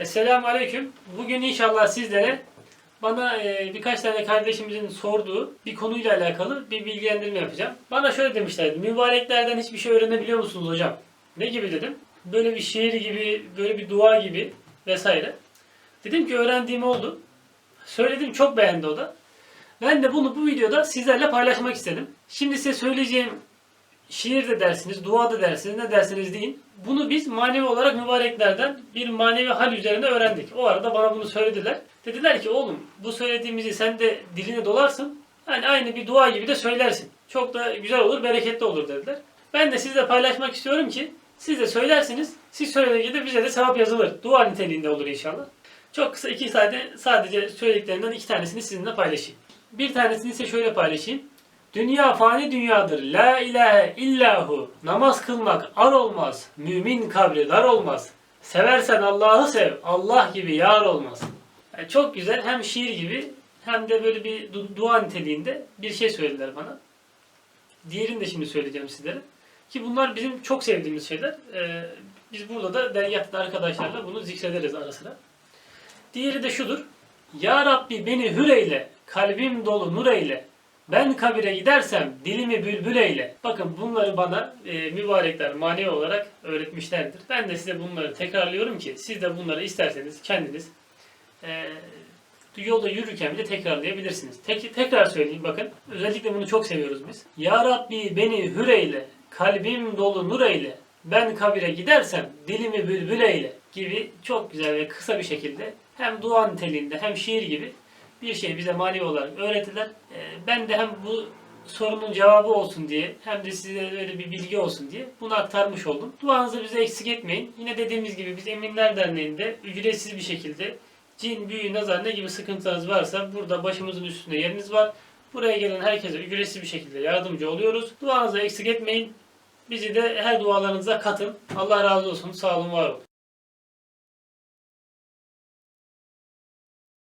Esselamu Aleyküm. Bugün inşallah sizlere bana e, birkaç tane kardeşimizin sorduğu bir konuyla alakalı bir bilgilendirme yapacağım. Bana şöyle demişlerdi. Mübareklerden hiçbir şey öğrenebiliyor musunuz hocam? Ne gibi dedim. Böyle bir şiir gibi, böyle bir dua gibi vesaire. Dedim ki öğrendiğim oldu. Söyledim çok beğendi o da. Ben de bunu bu videoda sizlerle paylaşmak istedim. Şimdi size söyleyeceğim şiir de dersiniz, dua da dersiniz, ne dersiniz deyin. Bunu biz manevi olarak mübareklerden bir manevi hal üzerinde öğrendik. O arada bana bunu söylediler. Dediler ki oğlum bu söylediğimizi sen de diline dolarsın. Yani aynı bir dua gibi de söylersin. Çok da güzel olur, bereketli olur dediler. Ben de sizle paylaşmak istiyorum ki siz de söylersiniz. Siz söyleyince de bize de sevap yazılır. Dua niteliğinde olur inşallah. Çok kısa iki sade sadece söylediklerinden iki tanesini sizinle paylaşayım. Bir tanesini ise şöyle paylaşayım. Dünya fani dünyadır. La ilahe illahu. Namaz kılmak ar olmaz. Mümin kabri dar olmaz. Seversen Allah'ı sev. Allah gibi yar olmaz. Yani çok güzel hem şiir gibi hem de böyle bir du- dua niteliğinde bir şey söylediler bana. Diğerini de şimdi söyleyeceğim sizlere. Ki bunlar bizim çok sevdiğimiz şeyler. Ee, biz burada da dergahta arkadaşlarla bunu zikrederiz ara sıra. Diğeri de şudur. Ya Rabbi beni hür eyle, kalbim dolu nur eyle. Ben kabire gidersem dilimi bülbül eyle. Bakın bunları bana e, mübarekler manevi olarak öğretmişlerdir. Ben de size bunları tekrarlıyorum ki siz de bunları isterseniz kendiniz e, yolda yürürken bile tekrarlayabilirsiniz. Tek, tekrar söyleyeyim bakın. Özellikle bunu çok seviyoruz biz. Ya Rabbi beni hür eyle, kalbim dolu nur eyle. Ben kabire gidersem dilimi bülbül eyle gibi çok güzel ve kısa bir şekilde hem dua niteliğinde hem şiir gibi bir şey bize manevi olarak öğrettiler. Ee, Ben de hem bu sorunun cevabı olsun diye hem de size öyle bir bilgi olsun diye bunu aktarmış oldum. Duanızı bize eksik etmeyin. Yine dediğimiz gibi biz Eminler Derneği'nde ücretsiz bir şekilde cin, büyü, nazar ne gibi sıkıntılarınız varsa burada başımızın üstünde yeriniz var. Buraya gelen herkese ücretsiz bir şekilde yardımcı oluyoruz. Duanızı eksik etmeyin. Bizi de her dualarınıza katın. Allah razı olsun. Sağ olun, var olun.